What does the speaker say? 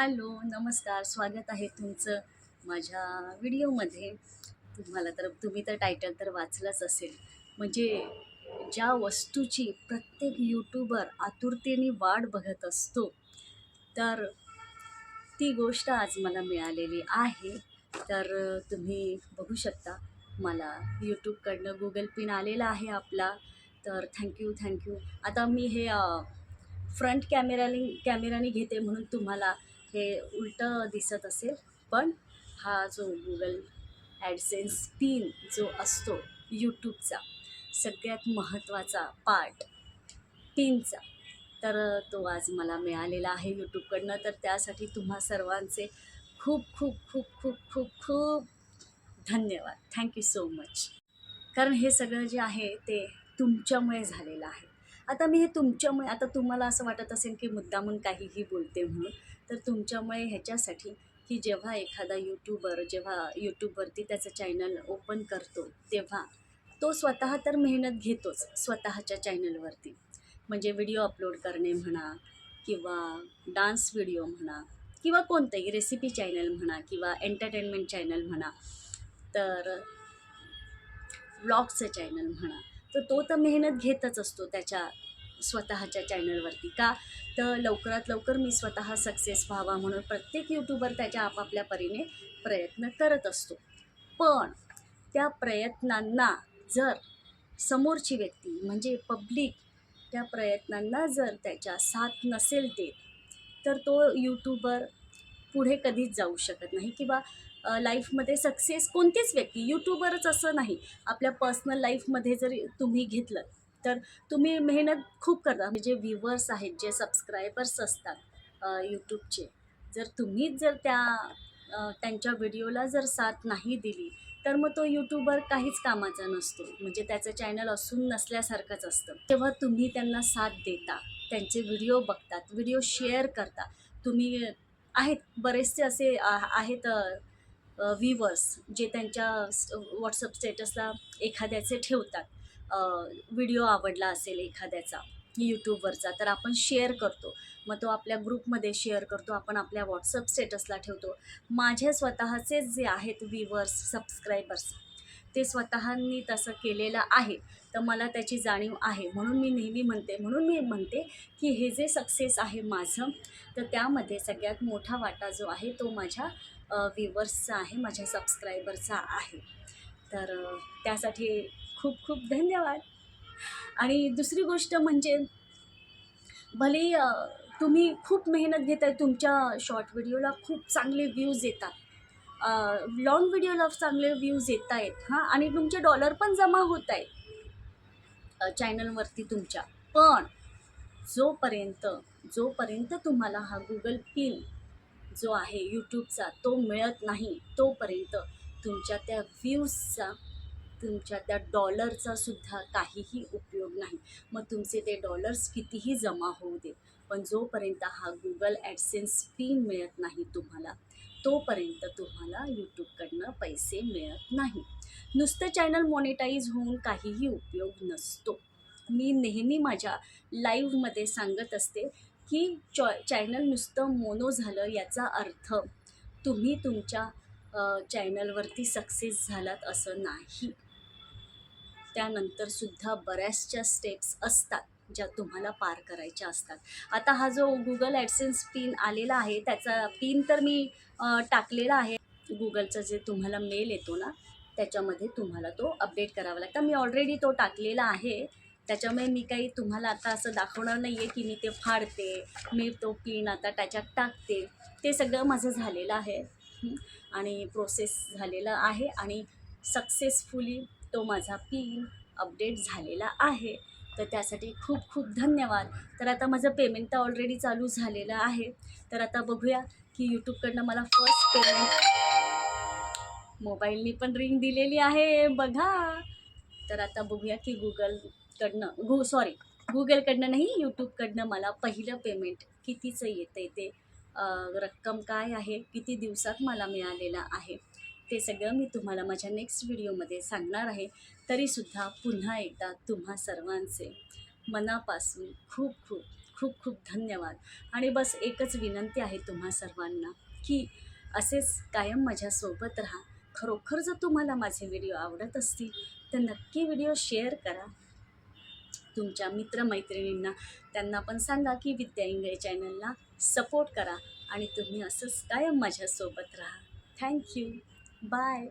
Hello नमस्कार. स्वागत आहे तुमचं माझ्या व्हिडिओमध्ये. तुम्हाला तर तुम्ही तर टायटल तर वाचलंच असेल. म्हणजे ज्या वस्तूची प्रत्येक यूट्यूबर आतुरतेने वाट बघत असतो तर ती गोष्ट आज मला मिळालेली आहे. तर तुम्ही बघू शकता मला यूट्यूबकडनं गुगल पिन आलेला आहे आपला. तर थँक्यू थँक्यू आता मी हे फ्रंट कॅमेराने कॅमेराने घेते म्हणून तुम्हाला हे उलटं दिसत असेल पण हा जो गुगल ॲडसेन्स पिन जो असतो यूट्यूबचा सगळ्यात महत्त्वाचा पार्ट पिनचा तर तो आज मला मिळालेला आहे यूट्यूबकडनं तर त्यासाठी तुम्हा सर्वांचे खूप खूप खूप खूप खूप खूप धन्यवाद. थँक्यू सो मच कारण हे सगळं जे आहे ते तुमच्यामुळे झालेलं आहे. आता मी हे तुमच्यामुळे आता तुम्हाला असं वाटत असेल की मुद्दामून काहीही बोलते म्हणून तर तुमच्यामुळे ह्याच्यासाठी की जेव्हा एखादा यूट्यूबर जेव्हा यूट्यूबवरती त्याचं चॅनल ओपन करतो तेव्हा तो स्वतः तर मेहनत घेतोच स्वतःच्या चॅनलवरती म्हणजे व्हिडिओ अपलोड करणे म्हणा किंवा डान्स व्हिडिओ म्हणा किंवा कोणतंही रेसिपी चॅनल म्हणा किंवा एंटरटेनमेंट चॅनल म्हणा तर व्लॉगचं चॅनल म्हणा तर तो तर मेहनत घेतच असतो त्याच्या स्वतःच्या चॅनलवरती का? तर लवकरात लवकर मी स्वतः सक्सेस व्हावा म्हणून प्रत्येक यूट्यूबर त्याच्या आपापल्या परीने प्रयत्न करत असतो. पण त्या प्रयत्नांना जर समोरची व्यक्ती म्हणजे पब्लिक त्या प्रयत्नांना जर त्याच्या साथ नसेल देत तर तो यूट्यूबर पुढे कधीच जाऊ शकत नाही किंवा लाईफमध्ये सक्सेस कोणतीच व्यक्ती यूट्यूबरच असं नाही. आपल्या पर्सनल लाईफमध्ये जरी तुम्ही घेतलं तर तुम्ही मेहनत खूप करता. म्हणजे जे व्ह्युअर्स आहेत जे सबस्क्रायबर्स असतात यूट्यूबचे जर तुम्हीच जर त्या त्यांच्या व्हिडिओला जर साथ नाही दिली तर मग तो यूट्यूबर काहीच कामाचा नसतो. म्हणजे त्याचं चॅनल असून नसल्यासारखंच असतं. तेव्हा तुम्ही त्यांना साथ देता त्यांचे व्हिडिओ बघतात व्हिडिओ शेअर करता तुम्ही आहेत बरेचसे असे आहेत व्ह्युअर्स जे त्यांच्या व्हॉट्सअप स्टेटसला एखाद्याचे ठेवतात. व्हिडिओ आवडला असेल एखाद्याचा यूट्यूबवरचा तर आपण शेअर करतो. मग तो आपल्या ग्रुपमध्ये शेअर करतो आपण आपल्या व्हॉट्सअप स्टेटसला ठेवतो. माझे स्वतःचे जे आहेत व्हिवर्स सबस्क्रायबर्स ते स्वतःनी तसं केलेलं आहे. तर मला त्याची जाणीव आहे. म्हणून मी नेहमी म्हणते म्हणून मी म्हणते की हे जे सक्सेस आहे माझं तर त्यामध्ये सगळ्यात मोठा वाटा जो आहे तो माझ्या व्ह्युअर्सचा आहे माझ्या सबस्क्रायबरचा आहे. तर त्यासाठी खूप खूप धन्यवाद. आणि दुसरी गोष्ट म्हणजे भले तुम्ही खूप मेहनत घेत आहे तुमच्या शॉर्ट व्हिडिओला खूप चांगले व्ह्यूज येतात. लॉंग व्हिडिओला चांगले व्ह्यूज येत आहेत हां? आणि तुमचे डॉलर पण जमा होत आहेत चॅनलवरती तुमच्या. पण जोपर्यंत जोपर्यंत तुम्हाला हा गुगल पिन जो आहे यूट्यूबचा तो मिळत नाही तोपर्यंत तुमच्या त्या व्ह्यूजचा तुमच्या त्या डॉलरचा सुद्धा काहीही उपयोग नाही. मग तुमचे ते डॉलर्स कितीही जमा होऊ दे पण जोपर्यंत हा गुगल ॲडसेन्स फी मिळत नाही तुम्हाला तोपर्यंत तुम्हाला यूट्यूबकडनं पैसे मिळत नाही. नुसतं चॅनल मॉनिटाईज होऊन काहीही उपयोग नसतो. मी नेहमी माझ्या लाईव्हमध्ये सांगत असते की चॉ चॅनल नुसतं मोनो झालं याचा अर्थ तुम्ही तुमच्या चॅनलवरती सक्सेस झालात असं नाही. त्यानंतरसुद्धा बऱ्याचशा स्टेप्स असतात ज्या तुम्हाला पार करायच्या असतात. आता हा जो गुगल ॲडसेन्स पिन आलेला आहे त्याचा पिन तर मी टाकलेला आहे. गुगलचा जे तुम्हाला मेल येतो ना त्याच्यामध्ये तुम्हाला तो अपडेट करावा लागतं. मी ऑलरेडी तो टाकलेला आहे. त्याच्यामुळे मी काही तुम्हाला आता असं दाखवणार नाही आहे की मी ते फाडते मी तो पिन आता त्याच्यात टाकते. ते सगळं माझं झालेलं आहे. आणि प्रोसेस झालेलं आहे आणि सक्सेसफुली तो माझा पिन अपडेट झालेला आहे. तर त्यासाठी खूप खूप धन्यवाद. तर आता माझं पेमेंट तर ऑलरेडी चालू झालेलं आहे. तर आता बघूया की यूट्यूबकडनं मला फर्स्ट पेमेंट मोबाईलनी पण रिंग दिलेली आहे. बघा. तर आता बघूया की गुगलकडनं गु सॉरी गुगलकडनं नाही यूट्यूबकडनं मला पहिलं पेमेंट कितीचं येतं आहे ते रक्कम काय आहे किती दिवसात मला मिळालेलं आहे. ते सगळं मी तुम्हाला माझ्या नेक्स्ट व्हिडिओमध्ये सांगणार आहे. तरीसुद्धा पुन्हा एकदा तुम्हा सर्वांचे मनापासून खूप खूप खूप खूप धन्यवाद. आणि बस एकच विनंती आहे तुम्हा सर्वांना की असेच कायम माझ्यासोबत राहा. खरोखर जर तुम्हाला माझे व्हिडिओ आवडत असतील तर नक्की व्हिडिओ शेअर करा. तुमच्या मित्रमैत्रिणींना त्यांना पण सांगा की विद्या इंगळे चॅनलला सपोर्ट करा आणि तुम्ही असंच कायम माझ्यासोबत राहा. Thank you Bye.